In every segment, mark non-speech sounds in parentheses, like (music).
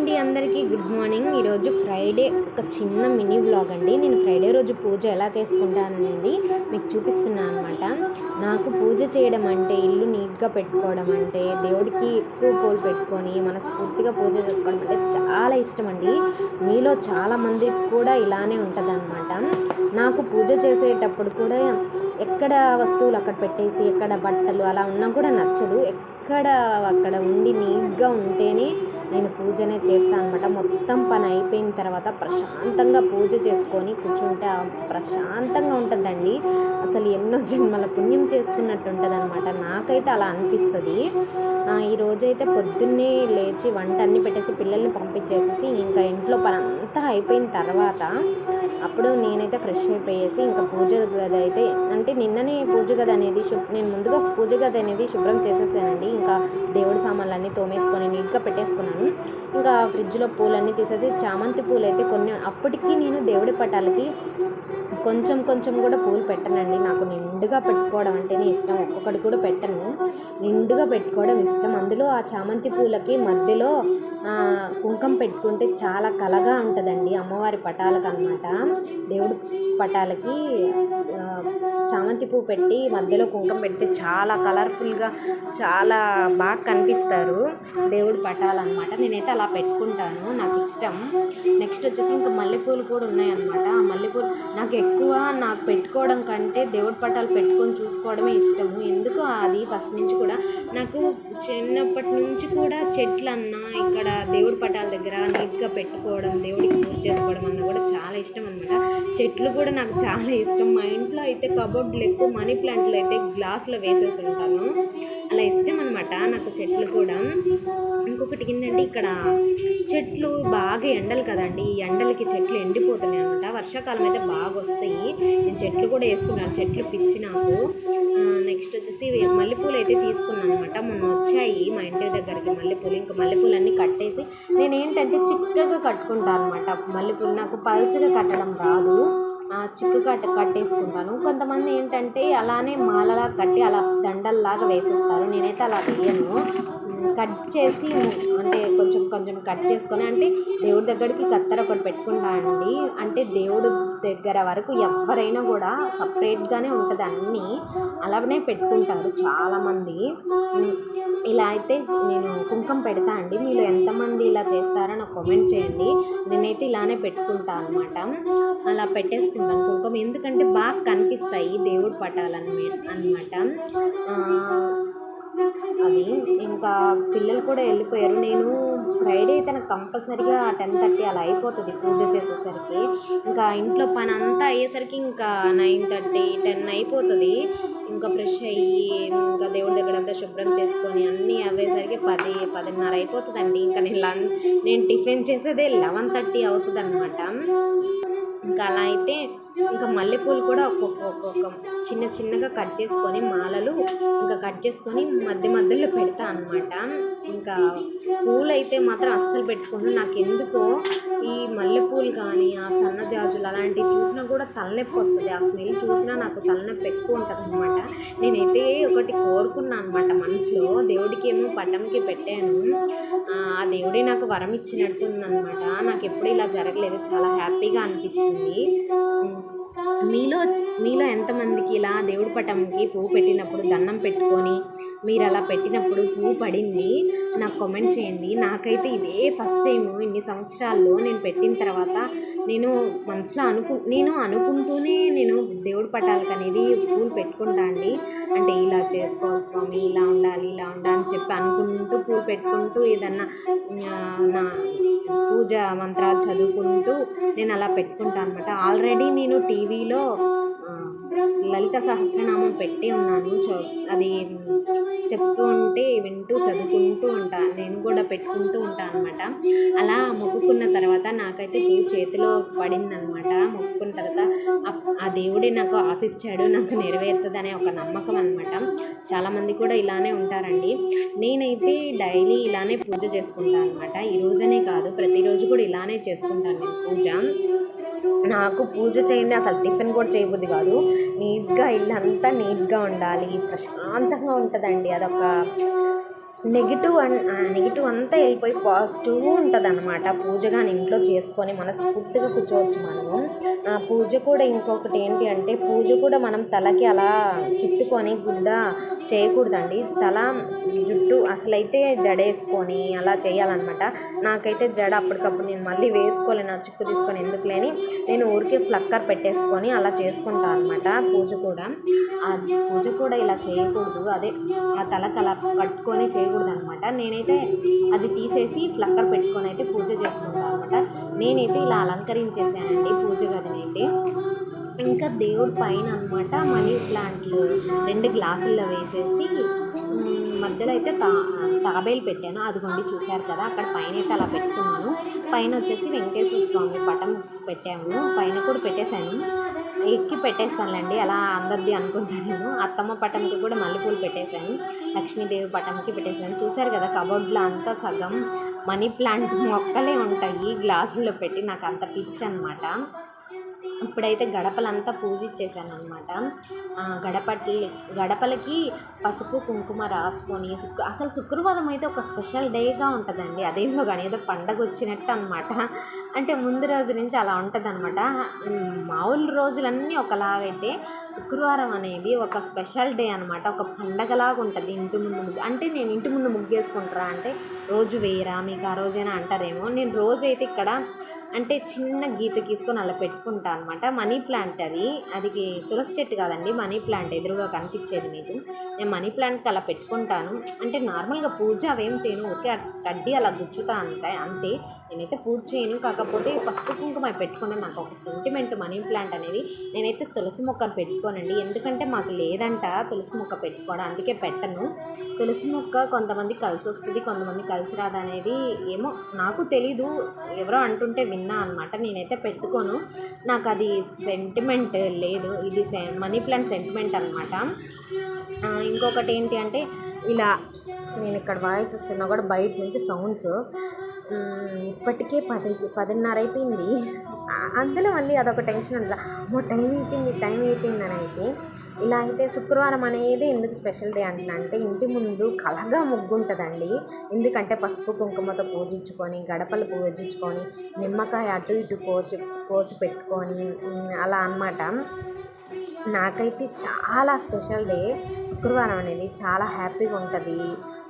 అండి అందరికీ good morning. ఈరోజు ఫ్రైడే ఒక చిన్న మినీ బ్లాగ్ అండి. నేను ఫ్రైడే రోజు పూజ ఎలా చేసుకుంటాననేది మీకు చూపిస్తున్నాను అనమాట నాకు పూజ చేయడం అంటే ఇల్లు నీట్గా పెట్టుకోవడం అంటే దేవుడికి ఎక్కువ పూలు పెట్టుకొని మనస్ఫూర్తిగా పూజ చేసుకోవడం అంటే చాలా ఇష్టం అండి. మీలో చాలామంది కూడా ఇలానే ఉంటుంది నాకు పూజ చేసేటప్పుడు కూడా ఎక్కడ వస్తువులు అక్కడ పెట్టేసి ఎక్కడ బట్టలు అలా ఉన్నా కూడా నచ్చదు. ఎక్కడ అక్కడ ఉండి నీట్గా ఉంటేనే నేను పూజనే చేస్తాను అనమాట మొత్తం పని అయిపోయిన తర్వాత ప్రశాంతంగా పూజ చేసుకొని కూర్చుంటే ప్రశాంతంగా ఉంటుందండి. అసలు ఎన్నో జన్మల పుణ్యం చేసుకున్నట్టు ఉంటుంది అనమాట నాకైతే అలా అనిపిస్తుంది. ఈరోజైతే పొద్దున్నే లేచి వంట అన్ని పెట్టేసి పిల్లల్ని పంపించేసేసి ఇంకా ఇంట్లో పని అంతా అయిపోయిన తర్వాత అప్పుడు నేనైతే ఫ్రెష్ అయిపోయేసి ఇంకా పూజ గది అయితే అంటే నిన్ననే పూజ గది అనేది నేను ముందుగా పూజ గది అనేది శుభ్రం చేసేసానండి. ఇంకా దేవుడి సామాన్లు అన్నీ తోమేసుకొని నీట్గా పెట్టేసుకున్నాను. ఇంకా ఫ్రిడ్జ్లో పూలన్నీ తీసేసి చామంతి పూలు అయితే కొన్ని అప్పటికి నేను దేవుడి పటాలకి కొంచెం కొంచెం కూడా పూలు పెట్టనండి. నాకు నిండుగా పెట్టుకోవడం అంటేనే ఇష్టం. ఒక్కొక్కటి కూడా పెట్టను. నిండుగా పెట్టుకోవడం ఇష్టం. అందులో ఆ చామంతి పూలకి మధ్యలో కుంకం పెట్టుకుంటే చాలా కలగా ఉంటుందండి అమ్మవారి పటాలకు అనమాట దేవుడు పటాలకి చామంతి పువ్వు పెట్టి మధ్యలో కుంకుమ పెట్టి చాలా కలర్ఫుల్గా చాలా బాగా కనిపిస్తారు. దేవుడి పటాలు నేనైతే అలా పెట్టుకుంటాను. నాకు ఇష్టం. నెక్స్ట్ వచ్చేసి ఇంకా మల్లెపూలు కూడా ఉన్నాయన్నమాట. ఆ మల్లెపూలు నాకు ఎక్కువ నాకు పెట్టుకోవడం కంటే దేవుడి పటాలు పెట్టుకొని చూసుకోవడమే ఇష్టము. ఎందుకు అది ఫస్ట్ నుంచి కూడా నాకు చిన్నప్పటి నుంచి కూడా చెట్లన్నా ఇక్కడ దేవుడి పటాల దగ్గర నీట్గా పెట్టుకోవడం దేవుడికి పూజ చేసుకోవడం అన్న కూడా చాలా ఇష్టం అనమాట చెట్లు కూడా నాకు చాలా ఇష్టం. మైండ్ ఇంట్లో అయితే కబోర్డ్లు ఎక్కువ మనీ ప్లాంట్లు అయితే గ్లాస్లో వేసేసి ఉంటాను. అలా ఇష్టం అనమాట నాకు చెట్లు కూడా. ఇంకొకటి ఏంటంటే ఇక్కడ చెట్లు బాగా ఎండలు కదండి. ఈ ఎండలకి చెట్లు ఎండిపోతున్నాయి అనమాట వర్షాకాలం అయితే బాగా వస్తాయి. నేను చెట్లు కూడా వేసుకున్నాను. చెట్లు పిచ్చి నాకు నెక్స్ట్ వచ్చేసి మల్లెపూలు అయితే తీసుకున్నాను అనమాట మొన్న వచ్చాయి మా ఇంటి దగ్గరికి మల్లెపూలు. ఇంకా మల్లెపూలు అన్నీ కట్టేసి నేను ఏంటంటే చిక్కగా కట్టుకుంటాను అనమాట మల్లెపూలు నాకు పల్చగా కట్టడం రాదు. చిక్కు కట్ కట్టేసుకుంటాను. కొంతమంది ఏంటంటే అలానే మాలలా కట్టి అలా దండల్లాగా వేసేస్తారు. నేనైతే అలా వేయను. కట్ చేసి అంటే కొంచెం కొంచెం కట్ చేసుకొని అంటే దేవుడి దగ్గరికి కత్తెర ఒకటి పెట్టుకుంటా అండి. అంటే దేవుడు దగ్గర వరకు ఎవరైనా కూడా సపరేట్గానే ఉంటుంది అన్నీ. అలానే పెట్టుకుంటారు చాలామంది. ఇలా అయితే నేను కుంకం పెడతా అండి. మీరు ఎంతమంది ఇలా చేస్తారో నాకు కామెంట్ చేయండి. నేనైతే ఇలానే పెట్టుకుంటాను అనమాట అలా పెట్టేసుకుంటాను కుంకుమ ఎందుకంటే బాగా కనిపిస్తాయి దేవుడు పటాలన్నమాట అనమాట అది ఇంకా పిల్లలు కూడా వెళ్ళిపోయారు. నేను ఫ్రైడే తనకు కంపల్సరీగా టెన్ థర్టీ అలా అయిపోతుంది పూజ చేసేసరికి. ఇంకా ఇంట్లో పని అంతా అయ్యేసరికి ఇంకా నైన్ థర్టీ టెన్ అయిపోతుంది. ఇంకా ఫ్రెష్ అయ్యి ఇంకా దేవుడి దగ్గర అంతా శుభ్రం చేసుకొని అన్నీ అవ్వేసరికి పది పదిన్నర అయిపోతుందండి. ఇంకా నేను లన్ నేను టిఫిన్ చేసేదే లెవెన్ థర్టీ అవుతుంది అనమాట ఇంకా అలా అయితే ఇంకా మల్లెపూలు కూడా ఒక్కొక్క ఒక్కొక్క చిన్న చిన్నగా కట్ చేసుకొని మాలలు ఇంకా కట్ చేసుకొని మధ్య మధ్యలో పెడతా అనమాట ఇంకా పూలు అయితే మాత్రం అస్సలు పెట్టుకోను. నాకు ఎందుకో ఈ మల్లెపూలు కానీ ఆ సన్నజాజులు అలాంటివి చూసినా కూడా తలనొప్పి వస్తుంది. ఆ స్మెల్ చూసినా నాకు తలనొప్పి ఎక్కువ ఉంటుంది అనమాట నేనైతే ఒకటి కోరుకున్నాను అనమాట మనసులో. దేవుడికి ఏమో పటంకి పెట్టాను. ఆ దేవుడే నాకు వరం ఇచ్చినట్టుందనమాట నాకు ఎప్పుడు ఇలా జరగలేదు. చాలా హ్యాపీగా అనిపించింది. మీలో మీలో ఎంతమందికి ఇలా దేవుడి పటంకి పువ్వు పెట్టినప్పుడు దండం పెట్టుకొని మీరు అలా పెట్టినప్పుడు పువ్వు పడింది నాకు కామెంట్ చేయండి. నాకైతే ఇదే ఫస్ట్ టైం ఇన్ని సంవత్సరాల్లో నేను పెట్టిన తర్వాత నేను మనసులో అనుకు నేను అనుకుంటూనే నేను దేవుడి పటాలకు అనేది పూలు పెట్టుకుంటా అండి. అంటే ఇలా చేసుకోవాలి స్వామి ఇలా ఉండాలి ఇలా ఉండాలి అని చెప్పి అనుకుంటూ పూలు పెట్టుకుంటూ ఏదన్నా నా పూజ మంత్రాలు చదువుకుంటూ నేను అలా పెట్టుకుంటాను అనమాట ఆల్రెడీ నేను టీవీలో లలిత సహస్రనామం పెట్టి ఉన్నాను. అది చెప్తూ ఉంటే వింటూ చదువుకుంటూ ఉంటాను నేను కూడా పెట్టుకుంటూ ఉంటాను అనమాట అలా మొక్కుకున్న తర్వాత నాకైతే పువ్వు చేతిలో పడిందనమాట మొక్కుకున్న తర్వాత ఆ దేవుడే నాకు ఆశిచ్చాడు నాకు నెరవేరుతుంది ఒక నమ్మకం అనమాట చాలామంది కూడా ఇలానే ఉంటారండి. నేనైతే డైలీ ఇలానే పూజ చేసుకుంటాను అనమాట ఈ రోజనే కాదు ప్రతిరోజు కూడా ఇలానే చేసుకుంటాను నేను పూజ. నాకు పూజ చేయండి అసలు టిఫిన్ కూడా చేయబుద్ది కాదు. నీట్గా ఇల్లు అంతా నీట్గా ఉండాలి ప్రశాంతంగా ఉంటుందండి అదొక నెగిటివ్ అన్ నెగిటివ్ అంతా వెళ్ళిపోయి పాజిటివ్ ఉంటుంది అనమాట పూజ కానీ ఇంట్లో చేసుకొని మనస్ఫూర్తిగా కూర్చోవచ్చు మనము. ఆ పూజ కూడా ఇంకొకటి ఏంటి అంటే పూజ కూడా మనం తలకి అలా చుట్టుకొని గుడ్డ చేయకూడదండి. తల జుట్టు అసలైతే జడేసుకొని అలా చేయాలన్నమాట. నాకైతే జడ అప్పటికప్పుడు నేను మళ్ళీ వేసుకోలేను ఆ చిక్కు తీసుకొని ఎందుకు లేని నేను ఊరికే ఫ్లక్కర్ పెట్టేసుకొని అలా చేసుకుంటాను అనమాట పూజ కూడా. ఆ పూజ కూడా ఇలా చేయకూడదు. అదే ఆ తలకు అలా కట్టుకొని చేయకూడదు అనమాట నేనైతే అది తీసేసి ఫ్లక్కర్ పెట్టుకొని అయితే పూజ చేసుకుంటాను అనమాట నేనైతే ఇలా అలంకరించేసానండి పూజ గదినైతే ఇంకా దేవుడి పైన అనమాట మనీ ప్లాంట్లు రెండు గ్లాసుల్లో వేసేసి మధ్యలో అయితే తా తాబేలు పెట్టాను. అదిగోండి చూశారు కదా అక్కడ పైన అయితే అలా పెట్టుకున్నాను. పైన వచ్చేసి వెంకటేశ్వర స్వామి పటం పెట్టాము. పైన కూడా పెట్టేశాను. ఎక్కి పెట్టేస్తానులేండి అలా అందరిది అనుకుంటాను నేను అత్తమ్మ పటంకి కూడా మల్లెపూలు పెట్టేశాను లక్ష్మీదేవి పటంకి పెట్టేశాను. చూశారు కదా కబోర్డ్లో అంతా సగం మనీ ప్లాంట్ మొక్కలే ఉంటాయి గ్లాసుల్లో పెట్టి నాకు అంత పిచ్చి అనమాట ఇప్పుడైతే గడపలంతా పూజించేశానమాట అనమాట గడపటి గడపలకి పసుపు కుంకుమ రాసుకొని అసలు శుక్రవారం అయితే ఒక స్పెషల్ డేగా ఉంటుందండి. అదేమో కానీ ఏదో పండగ వచ్చినట్టు అనమాట అంటే ముందు రోజు నుంచి అలా ఉంటుందన్నమాట. మామూలు రోజులన్నీ ఒకలాగైతే శుక్రవారం అనేది ఒక స్పెషల్ డే అనమాట ఒక పండగలాగా ఉంటుంది ఇంటి ముందు ముగ్గు. అంటే నేను ఇంటి ముందు ముగ్గేసుకుంటారా అంటే రోజు వేయరా మీకు ఆ రోజైనా అంటారేమో. నేను రోజు అయితే ఇక్కడ అంటే చిన్న గీత గీసుకొని అలా పెట్టుకుంటా అనమాట మనీ ప్లాంట్ అది. అది తులసి చెట్టు కాదండి మనీ ప్లాంట్ ఎదురుగా కనిపించేది మీకు. నేను మనీ ప్లాంట్కి అలా పెట్టుకుంటాను. అంటే నార్మల్గా పూజ అవేం చేయను ఊరికే కడ్డీ అలా గుచ్చుతా ఉంటాయి అంతే. నేనైతే పూజ చేయను. కాకపోతే పసుపు కుంకుమ పెట్టుకున్నాను నాకు ఒక సెంటిమెంట్ మనీ ప్లాంట్ అనేది నేనైతే తులసి మొక్కను పెట్టుకోనండి. ఎందుకంటే మాకు లేదంట తులసి మొక్క పెట్టుకోవడం అందుకే పెట్టను. తులసి మొక్క కొంతమంది కలిసి వస్తుంది కొంతమంది కలిసి రాదు అనేది ఏమో నాకు తెలీదు. ఎవరో అంటుంటే విన్నా అనమాట నేనైతే పెట్టుకోను. నాకు అది సెంటిమెంట్ లేదు. ఇది సె మనీ ప్లాంట్ సెంటిమెంట్ అనమాట ఇంకొకటి ఏంటి అంటే ఇలా నేను ఇక్కడ వాయిస్ ఇస్తున్నా కూడా బయట నుంచి సౌండ్స్ ఇప్పటికే పది పదిన్నర అయిపోయింది. అందులో మళ్ళీ అదొక టెన్షన్ అంట అమ్మో టైం అయిపోయింది టైం అయిపోయింది అనేసి. ఇలా అయితే శుక్రవారం అనేది ఎందుకు స్పెషల్ డే అంటున్నా అంటే ఇంటి ముందు కలగా ముగ్గుంటుందండి. ఎందుకంటే పసుపు కుంకుమతో పూజించుకొని గడపలు పూజించుకొని నిమ్మకాయ అటు ఇటు కోసి కోసి పెట్టుకొని అలా అన్నమాట. నాకైతే చాలా స్పెషల్ డే శుక్రవారం అనేది. చాలా హ్యాపీగా ఉంటుంది.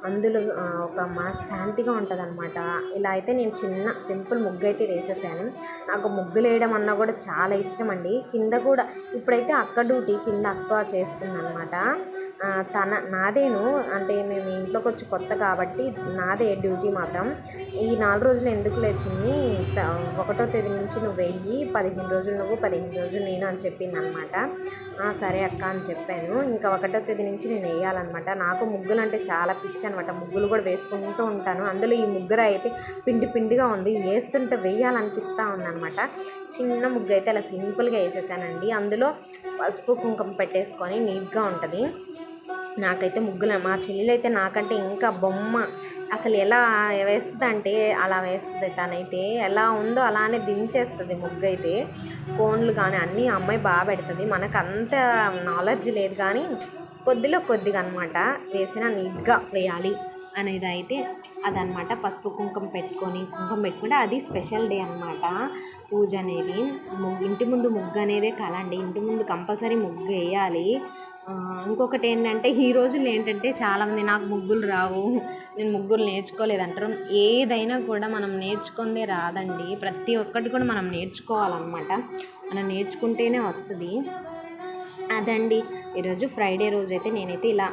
అందులో ఒక మనశ్శాంతిగా ఉంటుంది అనమాట ఇలా అయితే నేను చిన్న సింపుల్ ముగ్గు అయితే వేసేసాను. నాకు ముగ్గులు వేయడం అన్నా కూడా చాలా ఇష్టం అండి కింద కూడా ఇప్పుడైతే అక్క డ్యూటీ కింద అక్క చేస్తుందన్నమాట. తన నాదేను అంటే మేము ఇంట్లోకి వచ్చి కొత్త కాబట్టి నాదే డ్యూటీ మాత్రం. ఈ నాలుగు రోజులు ఎందుకు లేచింది? ఒకటో తేదీ నుంచి నువ్వు వెయ్యి పదిహేను రోజులు నువ్వు పదిహేను రోజులు నేను అని చెప్పింది అనమాట సరే అక్క అని చెప్పాను. ఇంకా ఒకటో తేదీ నుంచి నేను వేయాలన్నమాట. నాకు ముగ్గులు అంటే చాలా పిచ్చి అనమాట. ముగ్గులు కూడా వేసుకుంటూ ఉంటాను. అందులో ఈ ముగ్గురు అయితే పిండి పిండిగా ఉంది. వేస్తుంటే వేయాలనిపిస్తూ ఉందన్నమాట చిన్న ముగ్గు అయితే అలా సింపుల్గా వేసేసానండి. అందులో పసుపు కుంకుమ పెట్టేసుకొని నీట్గా ఉంటుంది. నాకైతే ముగ్గులు మా చెల్లెలు అయితే నాకంటే ఇంకా బొమ్మ అసలు ఎలా వేస్తుంది అంటే అలా వేస్తుంది తనైతే. ఎలా ఉందో అలానే దించేస్తుంది ముగ్గు అయితే. కోన్లు కానీ అన్నీ అమ్మాయి బాగా పెడుతుంది. మనకు అంత నాలెడ్జ్ లేదు కానీ కొద్దిలో కొద్దిగా అనమాట వేసిన నీట్గా వేయాలి అనేది అయితే అదనమాట. పసుపు కుంకుమ పెట్టుకొని కుంకుమ పెట్టుకుంటే అది స్పెషల్ డే అనమాట పూజ అనేది ముగ్గు ఇంటి ముందు ముగ్గు అనేదే కలండి ఇంటి ముందు కంపల్సరీ ముగ్గు వేయాలి. ఇంకొకటి ఏంటంటే ఈ రోజుల్లో ఏంటంటే చాలామంది నాకు ముగ్గులు రావు నేను ముగ్గులు నేర్చుకోలేదంటారు. ఏదైనా కూడా మనం నేర్చుకుందే రాదండి. ప్రతి ఒక్కటి కూడా మనం నేర్చుకోవాలన్నమాట. మనం నేర్చుకుంటేనే వస్తుంది. అదండి. ఈరోజు ఫ్రైడే రోజు అయితే నేనైతే ఇలా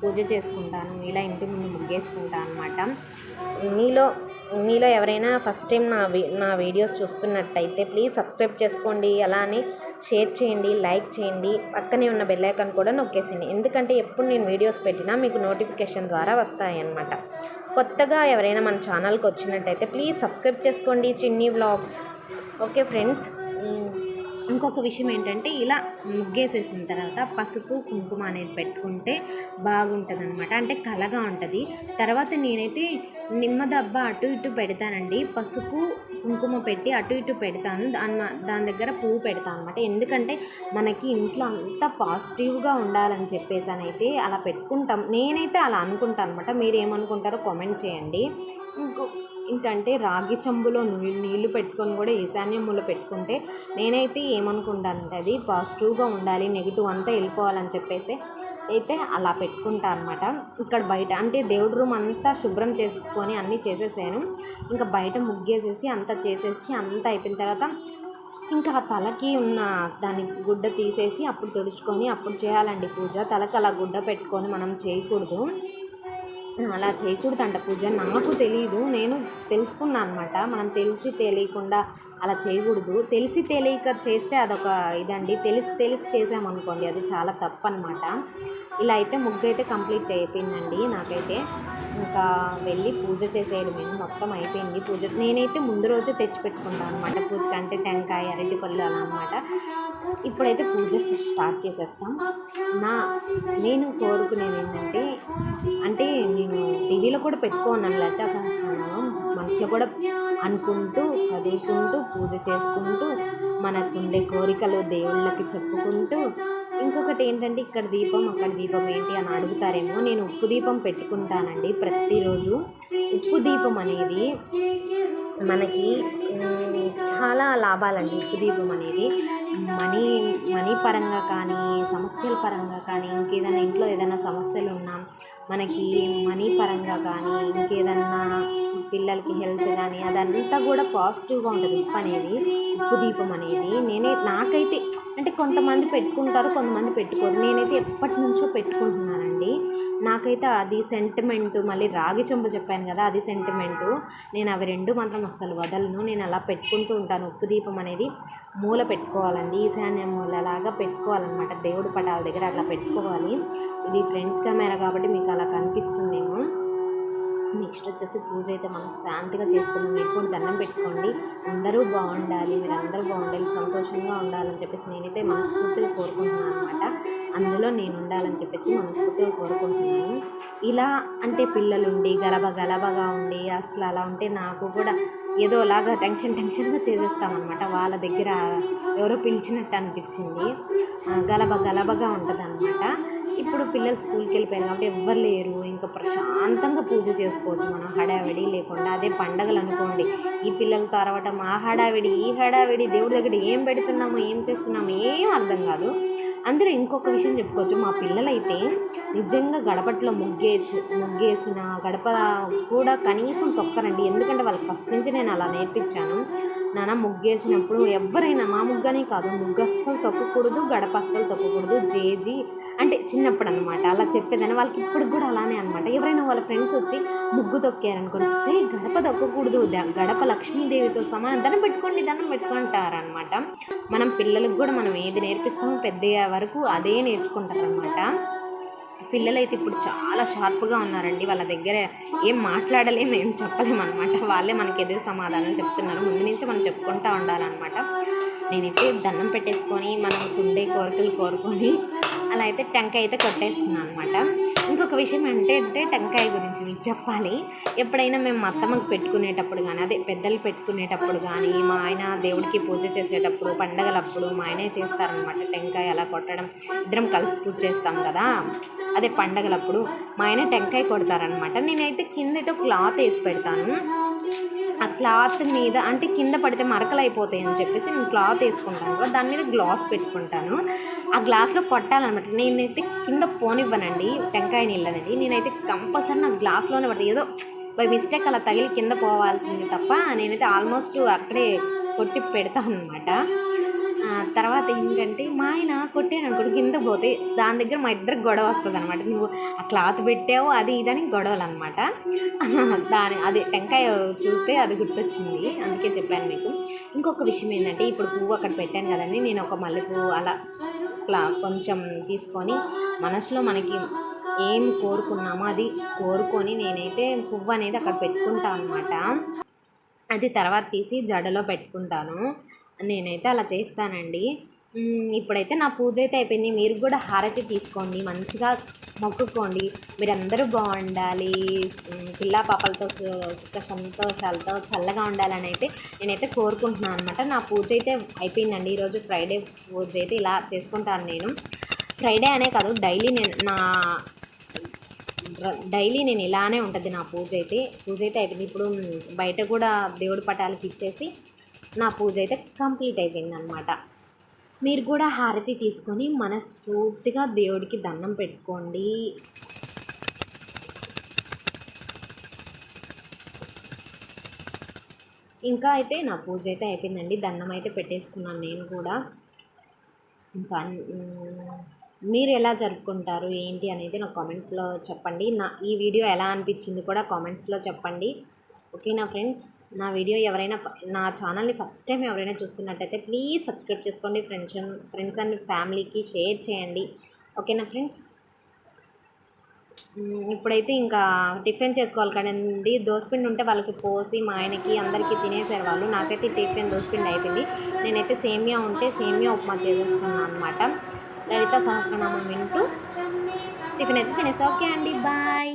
పూజ చేసుకుంటాను. ఇలా ఇంటి ముందు ముగ్గేసుకుంటాను అనమాట మీలో మీలో ఎవరైనా ఫస్ట్ టైం నా నా వీడియోస్ చూస్తున్నట్టయితే ప్లీజ్ సబ్స్క్రైబ్ చేసుకోండి. అలానే షేర్ చేయండి లైక్ చేయండి. పక్కనే ఉన్న బెల్ ఐకాన్ కూడా నొక్కేసేయండి. ఎందుకంటే ఎప్పుడు నేను వీడియోస్ పెట్టినా మీకు నోటిఫికేషన్ ద్వారా వస్తాయన్నమాట. కొత్తగా ఎవరైనా మన ఛానల్కి వచ్చినట్టయితే ప్లీజ్ సబ్స్క్రైబ్ చేసుకోండి. చిన్ని వ్లాగ్స్ ఓకే ఫ్రెండ్స్ ఇంకొక విషయం ఏంటంటే ఇలా ముగ్గేసేసిన తర్వాత పసుపు కుంకుమ అనేది పెట్టుకుంటే బాగుంటుంది అనమాట అంటే కలగా ఉంటుంది. తర్వాత నేనైతే నిమ్మ దబ్బ అటు ఇటు పెడతానండి. పసుపు కుంకుమ పెట్టి అటు ఇటు పెడతాను. దాని దాని దగ్గర పువ్వు పెడతాను అనమాట ఎందుకంటే మనకి ఇంట్లో అంతా పాజిటివ్గా ఉండాలని చెప్పేసి అని అయితే అలా పెట్టుకుంటాం. నేనైతే అలా అనుకుంటాను అనమాట మీరు ఏమనుకుంటారో కామెంట్ చేయండి. ఇంకో ఏంటంటే రాగి చెంబులో నీళ్ళు నీళ్ళు పెట్టుకొని కూడా ఈశాన్యములో పెట్టుకుంటే నేనైతే ఏమనుకుంటానంటే అది పాజిటివ్గా ఉండాలి నెగిటివ్ అంతా వెళ్ళిపోవాలని చెప్పేసి అయితే అలా పెట్టుకుంటా అనమాట ఇక్కడ బయట అంటే దేవుడి రూమ్ అంతా శుభ్రం చేసుకొని అన్నీ చేసేసాను. ఇంకా బయట ముగ్గేసేసి అంతా చేసేసి అంతా అయిపోయిన తర్వాత ఇంకా ఆ తలకి ఉన్న దాని గుడ్డ తీసేసి అప్పుడు తుడుచుకొని అప్పుడు చేయాలండి పూజ. తలకి అలా గుడ్డ పెట్టుకొని మనం చేయకూడదు. అలా చేయకూడదంట పూజ. నాకు తెలియదు నేను తెలుసుకున్నాను అనమాట మనం తెలిసి తెలియకుండా అలా చేయకూడదు. తెలిసి తెలియక చేస్తే అదొక ఇదండి. తెలిసి తెలిసి చేసామనుకోండి అది చాలా తప్పు అనమాట ఇలా అయితే ముగ్గు అయితే కంప్లీట్ అయిపోయిందండి నాకైతే. ఇంకా వెళ్ళి పూజ చేసేయడమే మొత్తం అయిపోయింది. పూజ నేనైతే ముందు రోజే తెచ్చిపెట్టుకుంటాను అనమాట పూజకి అంటే టెంకాయ అరటిపళ్ళు అలా అనమాట ఇప్పుడైతే పూజ స్టార్ట్ చేసేస్తాం. నా నేను కోరుకునేది ఏంటంటే అంటే నేను టీవీలో కూడా పెట్టుకోను లలిత సహస్రనామం. మనసులో కూడా అనుకుంటూ చదువుకుంటూ పూజ చేసుకుంటూ మనకుండే కోరికలు దేవుళ్ళకి చెప్పుకుంటూ ఇంకొకటి ఏంటంటే ఇక్కడ దీపం అక్కడ దీపం ఏంటి అని అడుగుతారేమో. నేను ఉప్పు దీపం పెట్టుకుంటానండి ప్రతిరోజు. ఉప్పు దీపం అనేది మనకి చాలా లాభాలండి ఉప్పు దీపం అనేది. మనీ మనీ పరంగా కానీ సమస్యల పరంగా కానీ ఇంకేదైనా ఇంట్లో ఏదైనా సమస్యలు ఉన్నా మనకి మనీ పరంగా కానీ ఇంకేదన్నా పిల్లలకి హెల్త్ కానీ అదంతా కూడా పాజిటివ్గా ఉంటుంది. ఉప్పు అనేది ఉప్పు దీపం అనేది. నేనే నాకైతే అంటే కొంతమంది పెట్టుకుంటారు కొంతమంది పెట్టుకోరు. నేనైతే ఎప్పటి నుంచో పెట్టుకుంటున్నానండి. నాకైతే అది సెంటిమెంట్ మళ్ళీ రాగి చెంబు చెప్పాను కదా అది సెంటిమెంటు నేను అవి రెండు మాత్రం అస్సలు వదలను. నేను అలా పెట్టుకుంటూ ఉంటాను. ఉప్పు దీపం అనేది మూల పెట్టుకోవాలండి. ఈశాన్య మూలలాగా పెట్టుకోవాలన్నమాట. దేవుడి పటాల దగ్గర అట్లా పెట్టుకోవాలి. ఇది ఫ్రంట్ కెమెరా కాబట్టి మీకు అలా కనిపిస్తుందేమో. నెక్స్ట్ వచ్చేసి పూజ అయితే మనం శాంతిగా చేసుకుందాం. మీరు కూడా దండం పెట్టుకోండి. అందరూ బాగుండాలి. మీరు అందరూ బాగుండాలి. సంతోషంగా ఉండాలని చెప్పేసి నేనైతే మనస్ఫూర్తిగా కోరుకుంటున్నాను అనమాట అందులో నేను ఉండాలని చెప్పేసి మనస్ఫూర్తిగా కోరుకుంటున్నాను. ఇలా అంటే పిల్లలుండి గలబ గలబగా ఉండి అసలు అలా ఉంటే నాకు కూడా ఏదో అలాగా టెన్షన్ టెన్షన్గా చేసేస్తామన్నమాట. వాళ్ళ దగ్గర ఎవరో పిలిచినట్టు అనిపించింది. గలభ గలబ గలబగా ఉంటుంది ఇప్పుడు పిల్లలు స్కూల్కి వెళ్ళిపోయారు కాబట్టి ఎవ్వరు లేరు. ఇంకా ప్రశాంతంగా పూజ చేసుకోవచ్చు మనం హడావిడి లేకుండా. అదే పండగలు అనుకోండి ఈ పిల్లలతో అరవటం ఆ హడావిడి ఈ హడావిడి దేవుడి దగ్గర ఏం పెడుతున్నామో ఏం చేస్తున్నామో ఏం అర్థం కాదు. అందులో ఇంకొక విషయం చెప్పుకోవచ్చు. మా పిల్లలైతే నిజంగా గడపట్లో ముగ్గేసి ముగ్గేసిన గడప కూడా కనీసం తొక్కరండి ఎందుకంటే వాళ్ళకి ఫస్ట్ నుంచి నేను అలా నేర్పించాను. నాన్న ముగ్గేసినప్పుడు ఎవరైనా మా ముగ్గనే కాదు ముగ్గు అస్సలు తొక్కకూడదు గడప అస్సలు తొక్కకూడదు జేజీ అంటే చిన్నప్పుడు అనమాట అలా చెప్పేదాన్ని. వాళ్ళకి ఇప్పుడు కూడా అలానే అనమాట ఎవరైనా వాళ్ళ ఫ్రెండ్స్ వచ్చి ముగ్గు తొక్కారనుకోండి రే గడప తొక్కకూడదు. గడప లక్ష్మీదేవితో సమానం. దండం పెట్టుకోండి దండం పెట్టుకుంటారనమాట మనం పిల్లలకు కూడా మనం ఏది నేర్పిస్తామో పెద్ద వరకు అదే నేర్చుకుంటారనమాట పిల్లలైతే ఇప్పుడు చాలా షార్ప్గా ఉన్నారండి. వాళ్ళ దగ్గర ఏం మాట్లాడలేము ఏం చెప్పలేము అనమాట వాళ్ళే మనకి ఎదురు సమాధానం చెప్తున్నారు. ముందు నుంచి మనం చెప్పుకుంటూ ఉండాలన్నమాట. నేనైతే దండం పెట్టేసుకొని మనం ఉండే కోరికలు కోరుకొని అలా అయితే టెంకాయ అయితే కొట్టేస్తున్నాను అనమాట ఇంకొక విషయం అంటే అంటే టెంకాయ గురించి మీకు చెప్పాలి. ఎప్పుడైనా మేము అత్తమ్మకు పెట్టుకునేటప్పుడు కానీ అదే పెద్దలు పెట్టుకునేటప్పుడు కానీ మా ఆయన దేవుడికి పూజ చేసేటప్పుడు పండగలప్పుడు మా ఆయనే చేస్తారనమాట టెంకాయ అలా కొట్టడం ఇద్దరం కలిసి పూజ చేస్తాం కదా. అదే పండగలప్పుడు మా ఆయన టెంకాయ కొడతారనమాట నేనైతే కింద అయితే క్లాత్ వేసి పెడతాను. ఆ క్లాత్ మీద అంటే కింద పడితే మరకలు అయిపోతాయి అని చెప్పేసి నేను క్లాత్ వేసుకుంటాను కదా, దాని మీద గ్లాస్ పెట్టుకుంటాను. ఆ గ్లాస్లో కొట్టాలన్నమాట. నేనైతే కింద పోనివ్వనండి టెంకాయ నీళ్ళు అనేది. నేనైతే కంపల్సరీ నా గ్లాస్లోనే పడుతుంది ఏదో బై మిస్టేక్ అలా తగిలి కింద పోవాల్సింది తప్ప నేనైతే ఆల్మోస్ట్ అక్కడే కొట్టి పెడతాను అనమాట తర్వాత ఏంటంటే మా ఆయన కొట్టాను కింద పోతే దాని దగ్గర మా ఇద్దరికి గొడవ వస్తుంది అనమాట నువ్వు ఆ క్లాత్ పెట్టావు అది ఇదని గొడవలు అనమాట (laughs) దాని అదే టెంకాయ చూస్తే అది గుర్తొచ్చింది అందుకే చెప్పాను మీకు. ఇంకొక విషయం ఏంటంటే ఇప్పుడు పువ్వు అక్కడ పెట్టాను కదండి నేను ఒక మల్లెపువ్వు అలా క్లా కొంచెం తీసుకొని మనసులో మనకి ఏం కోరుకున్నామో అది కోరుకొని నేనైతే పువ్వు అనేది అక్కడ పెట్టుకుంటాను అనమాట అది తర్వాత తీసి జడలో పెట్టుకుంటాను. నేనైతే అలా చేస్తానండి. ఇప్పుడైతే నా పూజ అయితే అయిపోయింది. మీరు కూడా హారతి తీసుకోండి. మంచిగా మొక్కుకోండి. మీరందరూ బాగుండాలి. పిల్లా పిల్ల పాపలతో సుఖ సంతోషాలతో చల్లగా ఉండాలని అయితే నేనైతే కోరుకుంటున్నాను అనమాట నా పూజ అయితే అయిపోయిందండి. ఈరోజు ఫ్రైడే పూజ అయితే ఇలా చేసుకుంటాను నేను. ఫ్రైడే అనే కాదు డైలీ నేను నా డైలీ నేను ఇలానే ఉంటుంది నా పూజ అయితే. పూజ అయితే అయిపోయింది. ఇప్పుడు బయట కూడా దేవుడి పటాలకి ఇచ్చేసి నా పూజ అయితే కంప్లీట్ అయిపోయింది అనమాట మీరు కూడా హారతి తీసుకొని మనస్ఫూర్తిగా దేవుడికి దండం పెట్టుకోండి. ఇంకా అయితే నా పూజ అయితే అయిపోయిందండి. దండం అయితే పెట్టేసుకున్నాను నేను కూడా. ఇంకా మీరు ఎలా జరుపుకుంటారు ఏంటి అనేది నాకు కామెంట్లో చెప్పండి. నా ఈ వీడియో ఎలా అనిపించింది కూడా కామెంట్స్లో చెప్పండి. ఓకేనా ఫ్రెండ్స్? నా వీడియో ఎవరైనా నా ఛానల్ని ఫస్ట్ టైం ఎవరైనా చూస్తున్నట్టయితే ప్లీజ్ సబ్స్క్రైబ్ చేసుకోండి. ఫ్రెండ్స్ ఫ్రెండ్స్ అండ్ ఫ్యామిలీకి షేర్ చేయండి. ఓకేనా ఫ్రెండ్స్? ఇప్పుడైతే ఇంకా టిఫిన్ చేసుకోవాలి కదండి. దోసపిండి ఉంటే వాళ్ళకి పోసి మా ఆయనకి అందరికీ తినేసారు వాళ్ళు. నాకైతే టిఫిన్ దోసపిండి అయిపోయింది. నేనైతే సేమియా ఉంటే సేమియా ఉప్మా చేసేసుకున్నాను అనమాట లలిత సహస్రనామం వింటూ టిఫిన్ అయితే తినేసా. ఓకే అండి బాయ్.